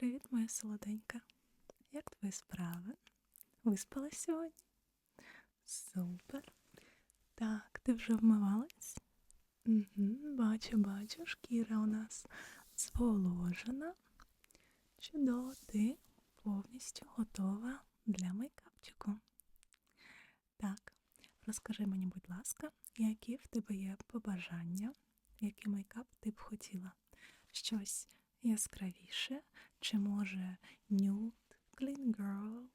Привіт, моя солоденька. Як твої справи? Виспалась сьогодні? Супер. Так, ти вже вмивалась? Угу, бачу, бачу, шкіра у нас зволожена. Чудово, ти повністю готова для мейкапчику. Так, розкажи мені, будь ласка, які в тебе є побажання, який мейкап ти б хотіла? Щось яскравіше, чи може nude, clean girl,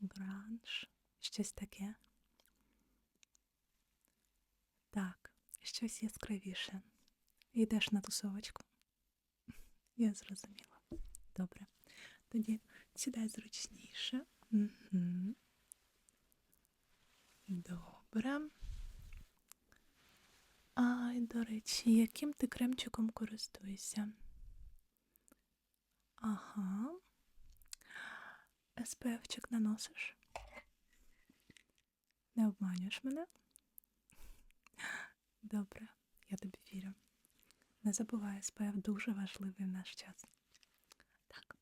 grunge, щось таке? Так, щось яскравіше. Йдеш на тусовочку? Я зрозуміла. Добре. Тоді сідай зручніше. Добре. Ай, до речі, яким ти кремчиком користуєшся? Ага. СПФчик наносиш? Не обманюєш мене? Добре, я тобі вірю. Не забувай, СПФ дуже важливий в наш час. Так,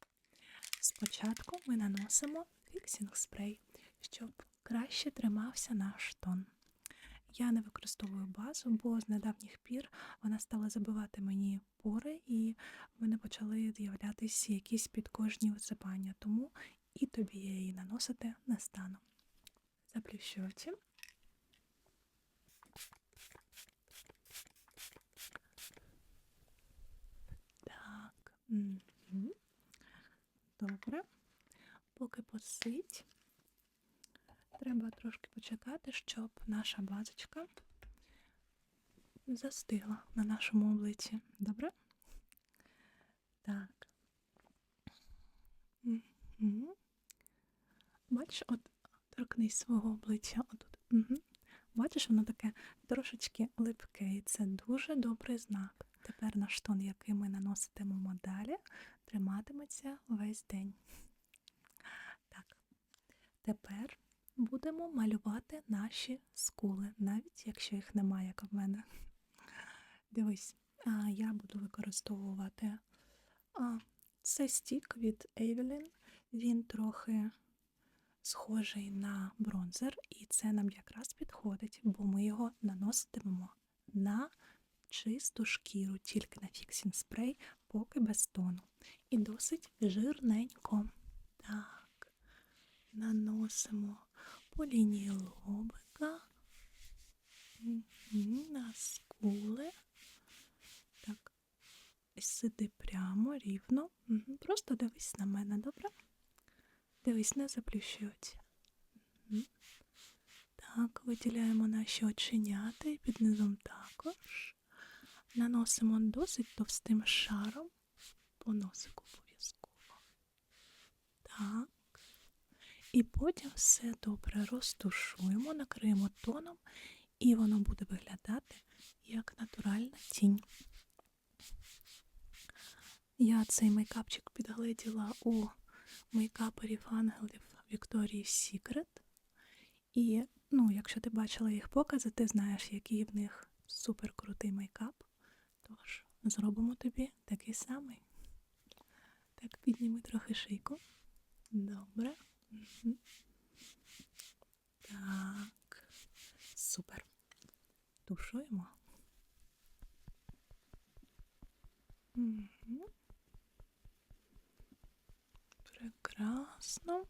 спочатку ми наносимо фіксінг спрей, щоб краще тримався наш тон. Я не використовую базу, бо з недавніх пір вона стала забивати мені пори, і в мене почали з'являтися якісь підкожні висипання, тому і тобі я її наносити не стану. Заплющу очі. Так. Добре. Поки посить, треба трошки почекати, щоб наша базочка застигла на нашому обличчі. Добре? Так. Угу. Бачиш, от торкнись свого обличчя отут. Угу. Бачиш, воно таке трошечки липке, і це дуже добрий знак. Тепер наш тон, який ми наноситимемо далі, триматиметься весь день. Так, тепер будемо малювати наші скули, навіть якщо їх немає, як в мене. Дивись, я буду використовувати а, це стік від Evelyn. Він трохи схожий на бронзер, і це нам якраз підходить, бо ми його наноситимемо на чисту шкіру, тільки на фіксінг спрей, поки без тону. І досить жирненько. Так, наносимо по лінії лобика, на скули. Так, сиди прямо, рівно. Просто дивись на мене, добре? Дивись, не заплющуй очі. Так, виділяємо наші оченята під низом також. Наносимо досить товстим шаром по носику обов'язково. Так. І потім все добре розтушуємо, накриємо тоном, і воно буде виглядати як натуральна тінь. Я цей мейкапчик підгледіла у мейкаперів ангелів Вікторії Сікрет. І, ну, якщо ти бачила їх покази, ти знаєш, який в них супер крутий мейкап. Тож, зробимо тобі такий самий. Так, підніми трохи шийку. Добре. Так, супер. Тушуємо. Прекрасно.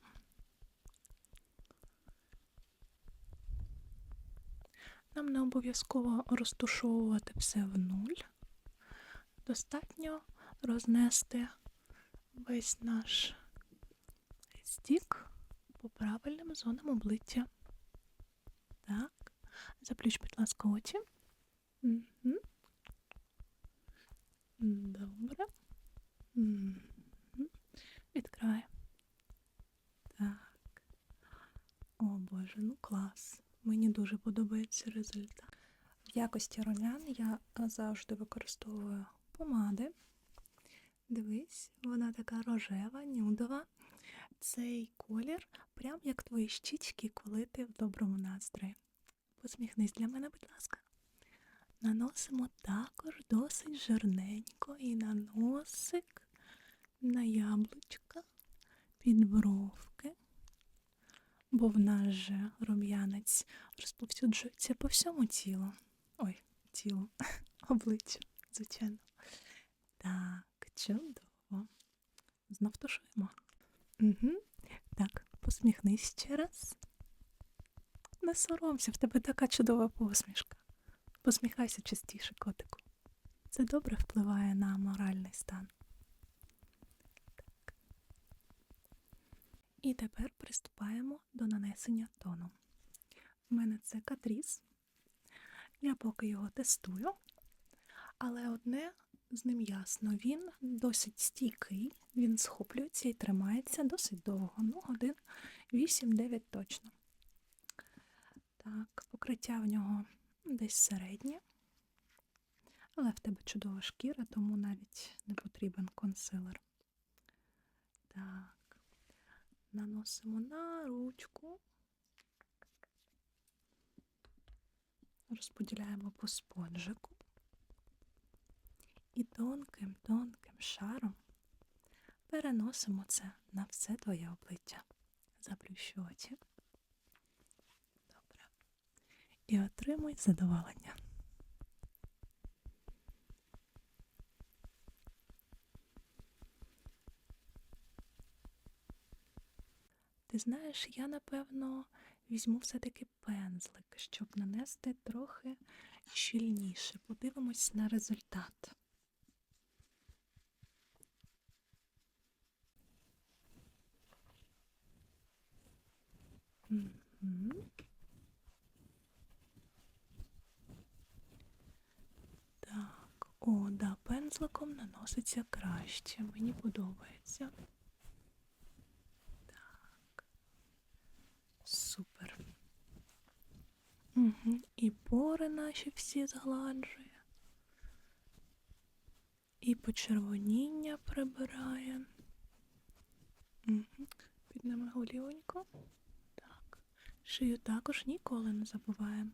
Нам не обов'язково розтушовувати все в нуль. Достатньо рознести весь наш стік по правильним зонам обличчя. Так, заплющ, будь ласка, очі. Добре. Угу. Відкривай. Так. О Боже, ну клас. Мені дуже подобається результат. В якості румян я завжди використовую помади. Дивись, вона така рожева, нюдова. Цей колір, прям як твої щічки, коли ти в доброму настрої. Посміхнись для мене, будь ласка. Наносимо також досить жирненько і на носик, на яблучка, під бровки, бо в нас же рум'янець розповсюджується по всьому тілу. Ой, тілу, обличчю, звичайно. Так, чудово. Знов тушуємо. Угу. Так, посміхнись ще раз. Не соромся, в тебе така чудова посмішка. Посміхайся частіше, котику. Це добре впливає на моральний стан. Так. І тепер приступаємо до нанесення тону. У мене це катріс. Я поки його тестую, але одне з ним ясно, він досить стійкий, він схоплюється і тримається досить довго. Ну, годин 8-9 точно. Так, покриття в нього десь середнє. Але в тебе чудова шкіра, тому навіть не потрібен консилер. Так, наносимо на ручку, розподіляємо по спонжику і тонким-тонким шаром переносимо це на все твоє обличчя. Заплющу очі. Добре. І отримуй задоволення. Ти знаєш, я напевно візьму все-таки пензлик, щоб нанести трохи щільніше. Подивимось на результат. Так, о, да, пензликом наноситься краще. Мені подобається. Так. Супер. Угу. І пори наші всі згладжує. І почервоніння прибирає. Угу. Підними голівонько. Шию також ніколи не забуваємо.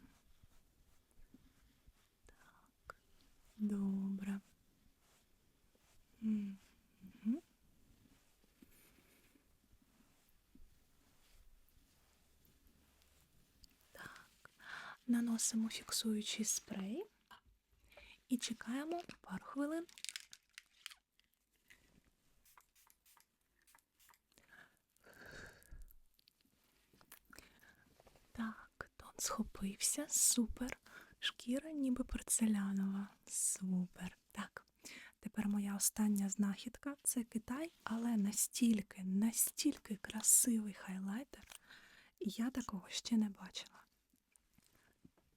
Так. Добре. Так. Наносимо фіксуючий спрей і чекаємо пару хвилин. Так, тон схопився, супер. Шкіра ніби порцелянова. Супер. Так, тепер моя остання знахідка це Китай, але настільки, настільки красивий хайлайтер. Я такого ще не бачила.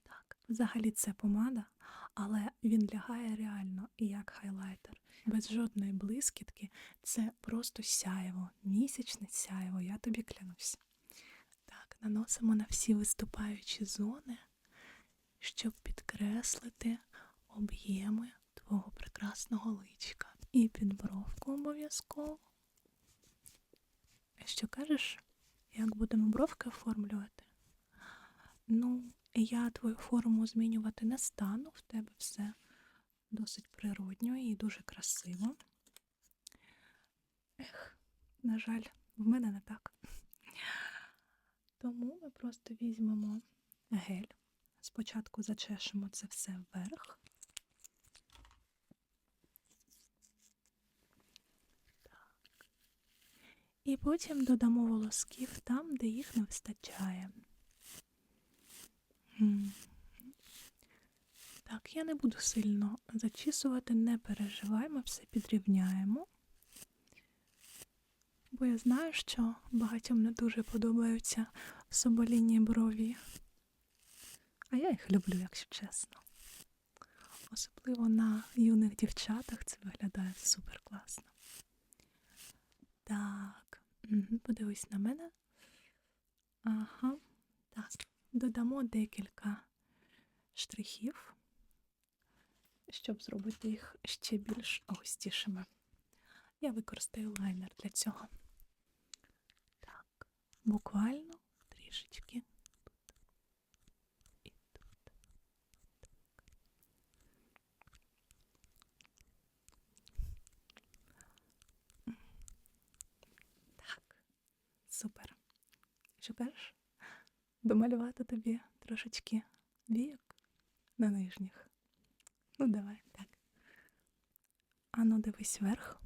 Так, взагалі це помада, але він лягає реально як хайлайтер. Без жодної блискітки. Це просто сяєво, місячне сяєво, я тобі клянусь. Наносимо на всі виступаючі зони, щоб підкреслити об'єми твого прекрасного личка. І під бровку обов'язково. Що кажеш, як будемо бровки оформлювати? Ну, я твою форму змінювати не стану, в тебе все досить природньо і дуже красиво. Ех, на жаль, в мене не так. Тому ми просто візьмемо гель. Спочатку зачешемо це все вверх. Так. І потім додамо волосків там, де їх не вистачає. Так, я не буду сильно зачісувати, не переживай, ми все підрівняємо. Бо я знаю, що багатьом не дуже подобаються соболінні брові. А я їх люблю, якщо чесно. Особливо на юних дівчатах це виглядає супер класно. Так, подивись на мене. Ага, так, додамо декілька штрихів, щоб зробити їх ще більш густішими. Я використаю лайнер для цього. Так, буквально трішечки тут і тут. Так, супер. Що перш? Домалювати тобі трошечки вік на нижніх. Ну, давай, так. А ну, дивись вверх.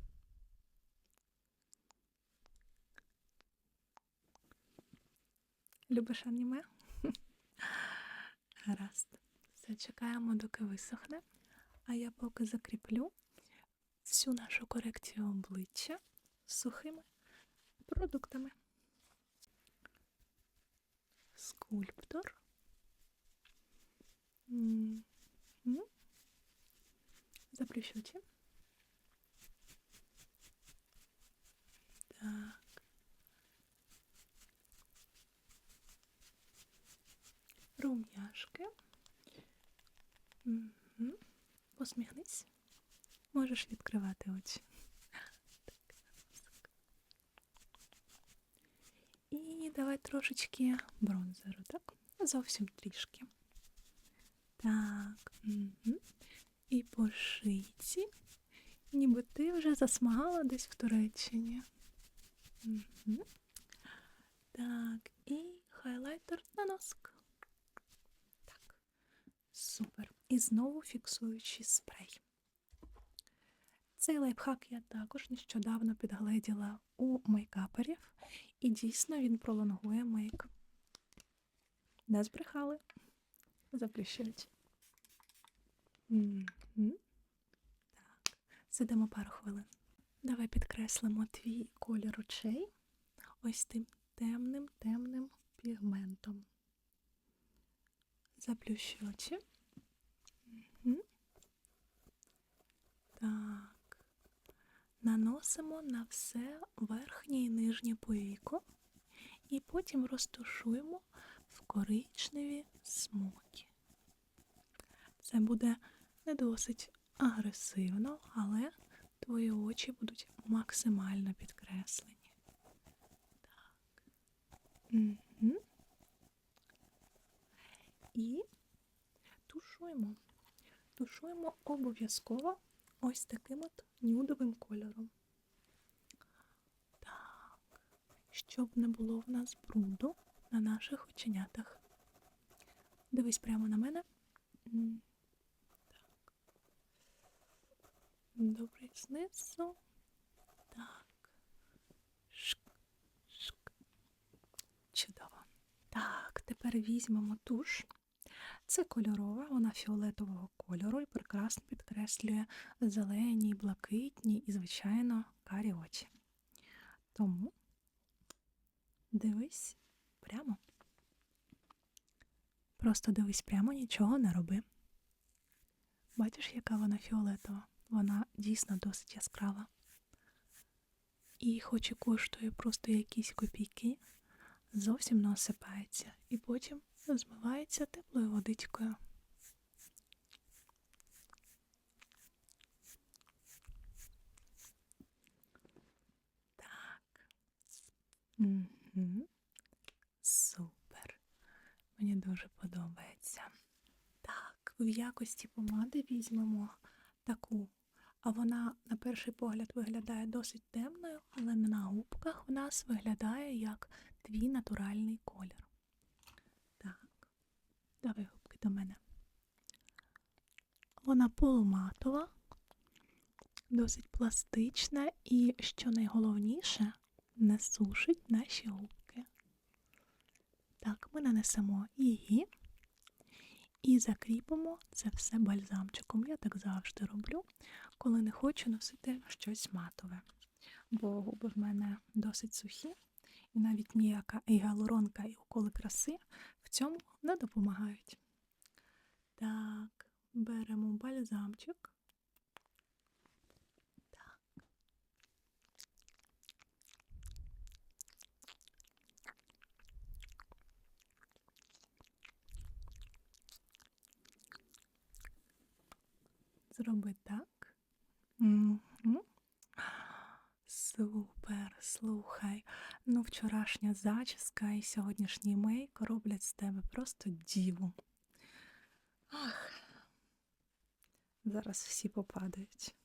Любиш аніме? Гаразд. Чекаємо, доки висохне. А я поки закріплю всю нашу корекцію обличчя сухими продуктами. Скульптор. Заплющу. Так. Рум'яшки. Мгм. Посміхнись. Можеш відкривати очі. Так. І давай трошечки бронзеру, так? Зовсім трішки. Так. Угу. І по шийці. Ніби ти вже засмагала десь в Туреччині. Угу. Так, і хайлайтер на носик. Так. Супер. І знову фіксуючий спрей. Цей лайфхак я також нещодавно підгледіла у мейкаперів, і дійсно він пролонгує мейк. Не збрехали. Заплющують. Так, сидимо пару хвилин. Давай підкреслимо твій колір очей ось тим темним, темним пігментом. Заплющу очі. Так. Наносимо на все верхнє і нижнє повіко і потім розташуємо в коричневі смуги. Це буде не досить агресивно, але твої очі будуть максимально підкреслені. Так. Угу. І тушуємо. Тушуємо обов'язково ось таким от нюдовим кольором. Так, щоб не було в нас бруду на наших оченятах. Дивись прямо на мене. Так. Добре, знизу. Так. Шк, шк. Чудово. Так, тепер візьмемо туш. Це кольорова, вона фіолетового кольору і прекрасно підкреслює зелені, блакитні і, звичайно, карі очі. Тому дивись прямо. Просто дивись прямо, нічого не роби. Бачиш, яка вона фіолетова? Вона дійсно досить яскрава. І хоч і коштує просто якісь копійки, зовсім не осипається і потім змивається теплою водичкою. Так. Супер. Мені дуже подобається. Так, в якості помади візьмемо таку, а вона на перший погляд виглядає досить темною, але на губках в нас виглядає як твій натуральний колір. Давай губки до мене. Вона полуматова, досить пластична і, що найголовніше, не сушить наші губки. Так, ми нанесемо її і закріпимо це все бальзамчиком. Я так завжди роблю, коли не хочу носити щось матове. Бо губи в мене досить сухі, і навіть ніяка і гіалуронка, і уколи краси цьому не допомагають. Так, беремо бальзамчик. Так. Зроби так. Угу. Супер, слухай. Ну, вчорашня зачіска і сьогоднішній мейк роблять з тебе просто діву. Ах. Зараз всі попадають.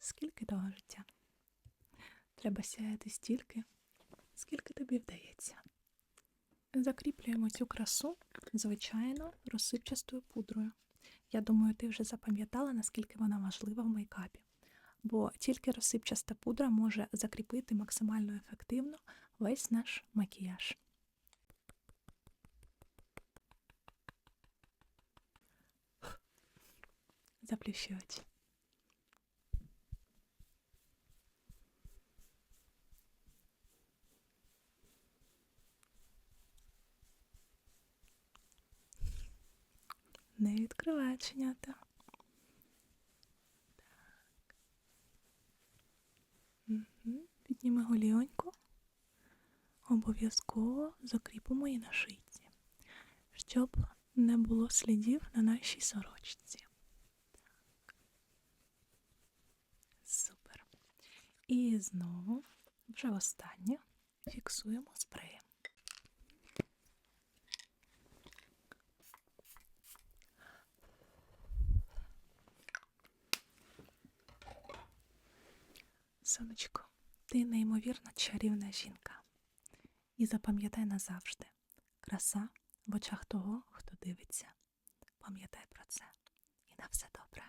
Скільки того життя? Треба сяяти стільки, скільки тобі вдається. Закріплюємо цю красу, звичайно, розсипчастою пудрою. Я думаю, ти вже запам'ятала, наскільки вона важлива в мейкапі, бо тільки розсипчаста пудра може закріпити максимально ефективно весь наш макіяж. Заплющи очі. Не відкривай оченята. Так. Угу. Підніми голіоньку. Обов'язково закріпимо її на шийці, щоб не було слідів на нашій сорочці. Супер. І знову, вже останнє, фіксуємо спреєм. Сонечко, ти неймовірно чарівна жінка. І запам'ятай назавжди, краса в очах того, хто дивиться. Пам'ятай про це. І на все добре.